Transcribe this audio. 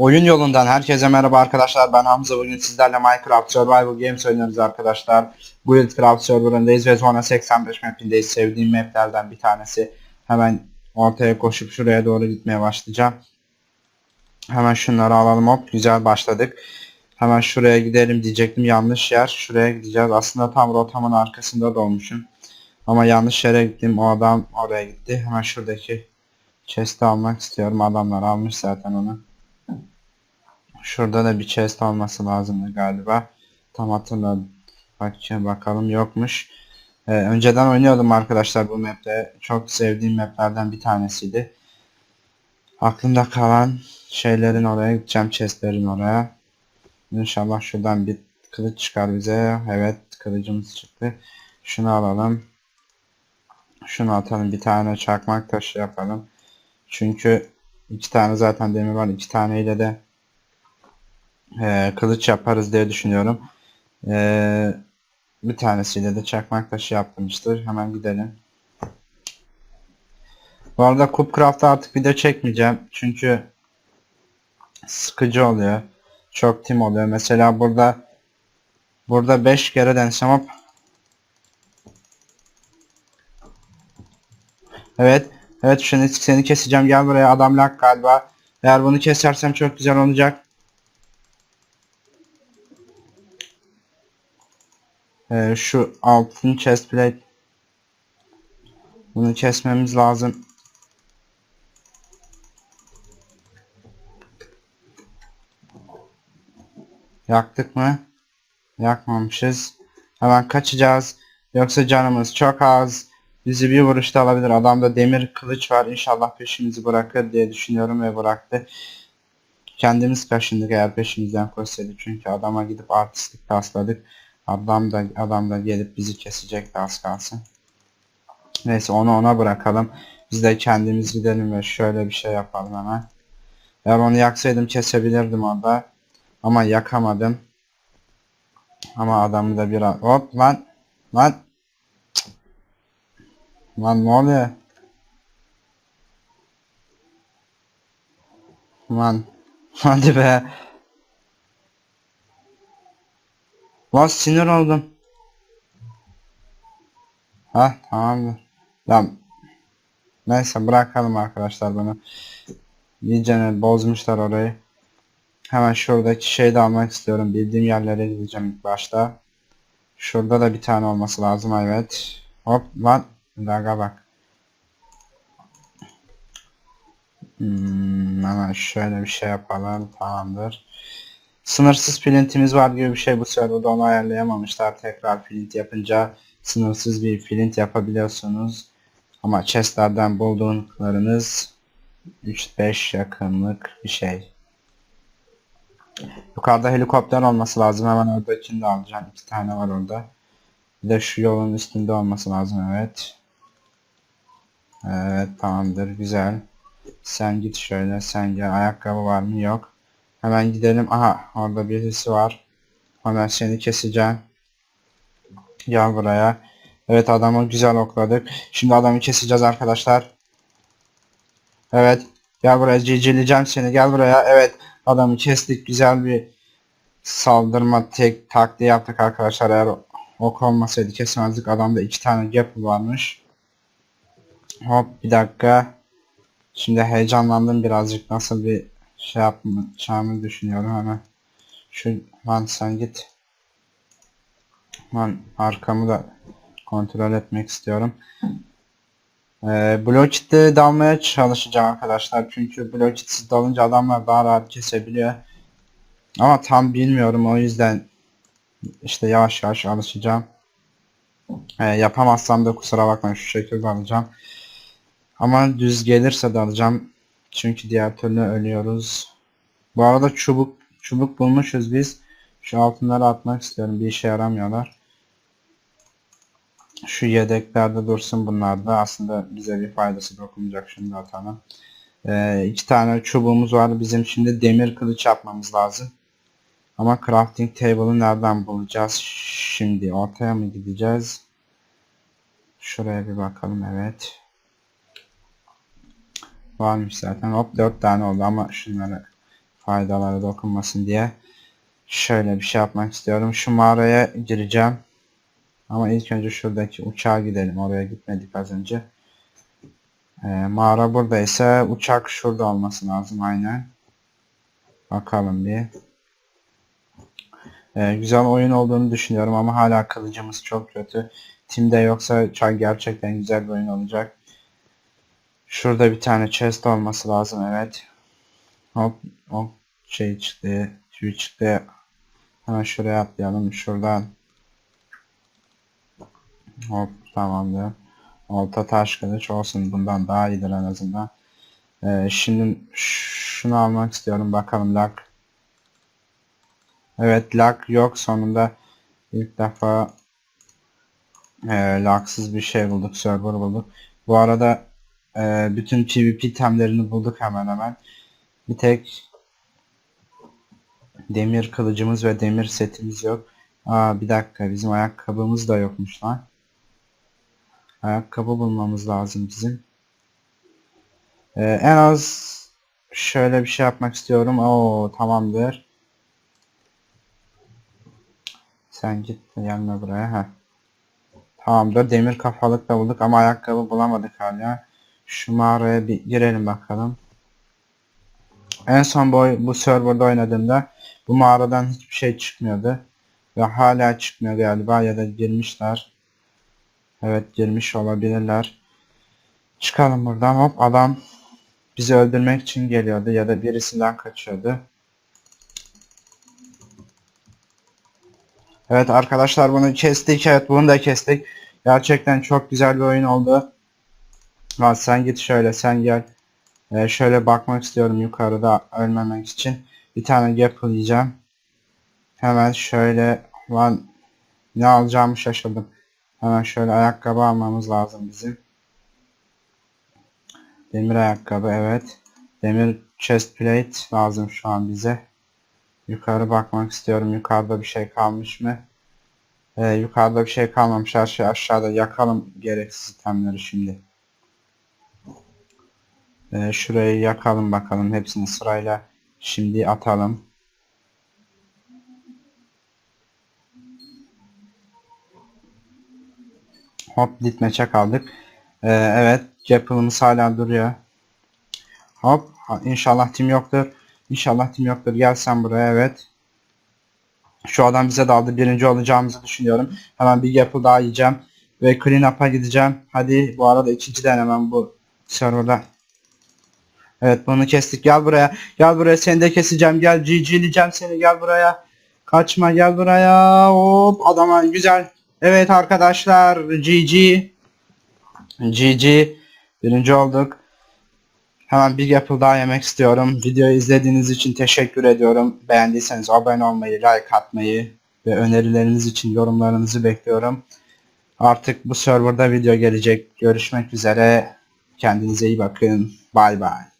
Oyun yolundan herkese merhaba arkadaşlar. Ben Hamza. Bugün sizlerle Minecraft Survival Games oynuyoruz arkadaşlar. Guildcraft serverındayız ve Zona 85 mapindeyiz. Sevdiğim maplerden bir tanesi. Hemen ortaya koşup şuraya doğru gitmeye başlayacağım. Hemen şunları alalım hop. Güzel başladık. Hemen şuraya gidelim diyecektim. Yanlış yer. Şuraya gideceğiz. Aslında tam rotamın arkasında da olmuşum. Ama yanlış yere gittim. O adam oraya gitti. Hemen şuradaki chest'i almak istiyorum. Adamlar almış zaten onu. Şurada da bir chest olması lazımdı galiba. Tam hatırladım. Bakacağım bakalım yokmuş. Ee, önceden oynuyordum arkadaşlar bu map'te. Çok sevdiğim map'lerden bir tanesiydi. Aklımda kalan şeylerin oraya gideceğim. Chest'lerin oraya. İnşallah şuradan bir kılıç çıkar bize. Evet kılıcımız çıktı. Şunu alalım. Şunu atalım. Bir tane çakmak taşı yapalım. Çünkü iki tane zaten demir var. iki taneyle de e, kılıç yaparız diye düşünüyorum. E, bir tanesiyle de çakmak taşı yapmıştır. Hemen gidelim. Bu arada Cupcraft'ta artık video çekmeyeceğim. Çünkü sıkıcı oluyor. Çok tim oluyor. Mesela burada burada 5 kere densem hop. Evet. Evet şimdi seni keseceğim. Gel buraya adam lak galiba. Eğer bunu kesersem çok güzel olacak. Ee, şu altın chestplate bunu kesmemiz lazım. Yaktık mı? Yakmamışız. Hemen kaçacağız. Yoksa canımız çok az. Bizi bir vuruşta alabilir. Adamda demir kılıç var. İnşallah peşimizi bırakır diye düşünüyorum ve bıraktı. Kendimiz kaşındık eğer peşimizden koşsaydı. Çünkü adama gidip artistlik tasladık. Adam da adam da gelip bizi kesecekti az kalsın. Neyse onu ona bırakalım. Biz de kendimiz gidelim ve şöyle bir şey yapalım hemen. Eğer onu yaksaydım kesebilirdim orada. Ama yakamadım. Ama adamı da bir hop lan lan Cık. lan ne oluyor? Lan hadi be. Lan sinir oldum. Ha tamamdır. Lan. Neyse bırakalım arkadaşlar bunu. İyice bozmuşlar orayı. Hemen şuradaki şeyi de almak istiyorum. Bildiğim yerlere gideceğim ilk başta. Şurada da bir tane olması lazım evet. Hop lan. Daga bak. Hmm, hemen şöyle bir şey yapalım. Tamamdır. Sınırsız plintimiz var gibi bir şey bu serverda onu ayarlayamamışlar. Tekrar plint yapınca sınırsız bir plint yapabiliyorsunuz. Ama chestlerden bulduklarınız 3-5 yakınlık bir şey. Yukarıda helikopter olması lazım. Hemen oradakini de alacağım. İki tane var orada. Bir de şu yolun üstünde olması lazım. Evet. Evet tamamdır. Güzel. Sen git şöyle. Sen gel. Ayakkabı var mı? Yok. Hemen gidelim. Aha orada birisi var. Hemen seni keseceğim. Gel buraya. Evet adamı güzel okladık. Şimdi adamı keseceğiz arkadaşlar. Evet. Gel buraya cicileyeceğim seni. Gel buraya. Evet. Adamı kestik. Güzel bir saldırma tek taktiği yaptık arkadaşlar. Eğer ok olmasaydı kesemezdik. Adamda iki tane gap varmış. Hop bir dakika. Şimdi heyecanlandım birazcık. Nasıl bir şey yapacağımı düşünüyorum hemen. Şu lan sen git. Lan arkamı da kontrol etmek istiyorum. Ee, Blockit'te dalmaya çalışacağım arkadaşlar. Çünkü Blockit'siz dalınca adamlar daha rahat kesebiliyor. Ama tam bilmiyorum o yüzden işte yavaş yavaş alışacağım. Ee, yapamazsam da kusura bakmayın şu şekilde alacağım. Ama düz gelirse de alacağım. Çünkü diğer türlü ölüyoruz. Bu arada çubuk çubuk bulmuşuz biz. Şu altınları atmak istiyorum. Bir işe yaramıyorlar. Şu yedeklerde dursun bunlar da. Aslında bize bir faydası dokunacak. Şimdi atalım. Ee, iki tane çubuğumuz var. Bizim şimdi demir kılıç yapmamız lazım. Ama crafting table'ı nereden bulacağız? Şimdi ortaya mı gideceğiz? Şuraya bir bakalım. Evet. Varmış zaten. Hop 4 tane oldu ama şunları faydaları dokunmasın diye. Şöyle bir şey yapmak istiyorum. Şu mağaraya gireceğim. Ama ilk önce şuradaki uçağa gidelim. Oraya gitmedik az önce. Ee, mağara buradaysa uçak şurada olması lazım aynen. Bakalım bir. Ee, güzel oyun olduğunu düşünüyorum ama hala kılıcımız çok kötü. Timde yoksa çok gerçekten güzel bir oyun olacak. Şurada bir tane chest olması lazım evet. Hop hop şey çıktı. Tüy çıktı. Hemen şuraya atlayalım. Şuradan. Hop tamamdır. Olta taş kılıç olsun. Bundan daha iyidir en azından. Ee, şimdi şunu almak istiyorum. Bakalım lag. Evet lag yok. Sonunda ilk defa e, lagsız bir şey bulduk. Server bulduk. Bu arada e, bütün PvP temlerini bulduk hemen hemen. Bir tek demir kılıcımız ve demir setimiz yok. Aa bir dakika bizim ayakkabımız da yokmuş lan. Ayakkabı bulmamız lazım bizim. Ee, en az şöyle bir şey yapmak istiyorum. Oo tamamdır. Sen git gelme buraya. Heh. Tamamdır. Demir kafalık da bulduk ama ayakkabı bulamadık hala. Şu mağaraya bir girelim bakalım. En son bu, bu serverda oynadığımda bu mağaradan hiçbir şey çıkmıyordu. Ve hala çıkmıyor galiba ya da girmişler. Evet girmiş olabilirler. Çıkalım buradan hop adam bizi öldürmek için geliyordu ya da birisinden kaçıyordu. Evet arkadaşlar bunu kestik. Evet bunu da kestik. Gerçekten çok güzel bir oyun oldu. Ha, sen git şöyle sen gel. Ee, şöyle bakmak istiyorum yukarıda ölmemek için. Bir tane gap yiyeceğim. Hemen şöyle lan ne alacağımı şaşırdım. Hemen şöyle ayakkabı almamız lazım bizim. Demir ayakkabı evet. Demir chest plate lazım şu an bize. Yukarı bakmak istiyorum. Yukarıda bir şey kalmış mı? Ee, yukarıda bir şey kalmamış. Her şey aşağıda. Yakalım gereksiz itemleri şimdi. Ee, şurayı yakalım bakalım. Hepsini sırayla şimdi atalım. Hop ditmeçe kaldık. Ee, evet Japple'ımız hala duruyor. Hop inşallah tim yoktur. İnşallah tim yoktur. Gel sen buraya evet. Şu adam bize daldı. Birinci olacağımızı düşünüyorum. Hemen bir Gapple daha yiyeceğim. Ve clean up'a gideceğim. Hadi bu arada ikinci denemem bu serverda. Evet bunu kestik. Gel buraya. Gel buraya seni de keseceğim. Gel GG'leyeceğim seni. Gel buraya. Kaçma gel buraya. Hop adama güzel. Evet arkadaşlar GG. GG. Birinci olduk. Hemen bir yapı daha yemek istiyorum. Videoyu izlediğiniz için teşekkür ediyorum. Beğendiyseniz abone olmayı, like atmayı ve önerileriniz için yorumlarınızı bekliyorum. Artık bu serverda video gelecek. Görüşmek üzere. Kendinize iyi bakın. Bay bay.